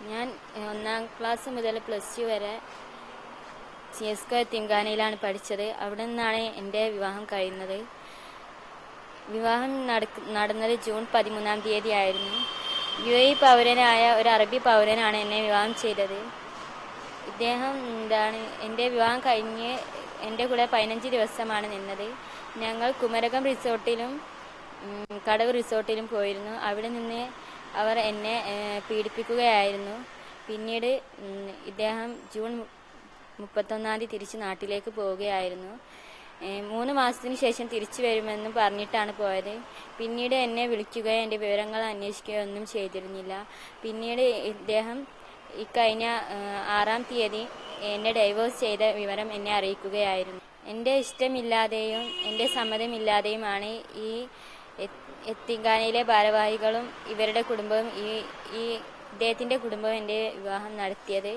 ഞാൻ ഒന്നാം ക്ലാസ് മുതൽ പ്ലസ് ടു വരെ സി എസ് കെ തിങ്കാനയിലാണ് പഠിച്ചത്. അവിടെ നിന്നാണ് എന്റെ വിവാഹം കഴിയുന്നത്. വിവാഹം നടക്ക- നടന്നത് ജൂൺ പതിമൂന്നാം തീയതി ആയിരുന്നു. യു എ പൗരനായ ഒരു അറബി പൗരനാണ് എന്നെ വിവാഹം ചെയ്തത്. ഇദ്ദേഹം എന്താണ് എന്റെ വിവാഹം കഴിഞ്ഞ് എന്റെ കൂടെ പതിനഞ്ച് ദിവസമാണ് നിന്നത്. ഞങ്ങൾ കുമരകം റിസോർട്ടിലും കടവ് റിസോർട്ടിലും പോയിരുന്നു. അവിടെ നിന്ന് അവർ എന്നെ പീഡിപ്പിക്കുകയായിരുന്നു. പിന്നീട് ഇദ്ദേഹം ജൂൺ മുപ്പത്തൊന്നാം തീയതി തിരിച്ച് നാട്ടിലേക്ക് പോവുകയായിരുന്നു. മൂന്ന് മാസത്തിന് ശേഷം തിരിച്ചു വരുമെന്ന് പറഞ്ഞിട്ടാണ് പോയത്. പിന്നീട് എന്നെ വിളിക്കുകയോ എന്റെ വിവരങ്ങൾ അന്വേഷിക്കുകയോ ഒന്നും ചെയ്തിരുന്നില്ല. പിന്നീട് ഇദ്ദേഹം ഇക്കഴിഞ്ഞ ആറാം തീയതി എന്നെ ഡൈവേഴ്സ് ചെയ്ത വിവരം എന്നെ അറിയിക്കുകയായിരുന്നു. എന്റെ ഇഷ്ടമില്ലാതെയും എന്റെ സമ്മതമില്ലാതെയുമാണ് ഈ എത്തിങ്കാനയിലെ ഭാരവാഹികളും ഇവരുടെ കുടുംബവും ഈ ഈ ഇദ്ദേഹത്തിന്റെ കുടുംബവും എന്റെ വിവാഹം നടത്തിയത്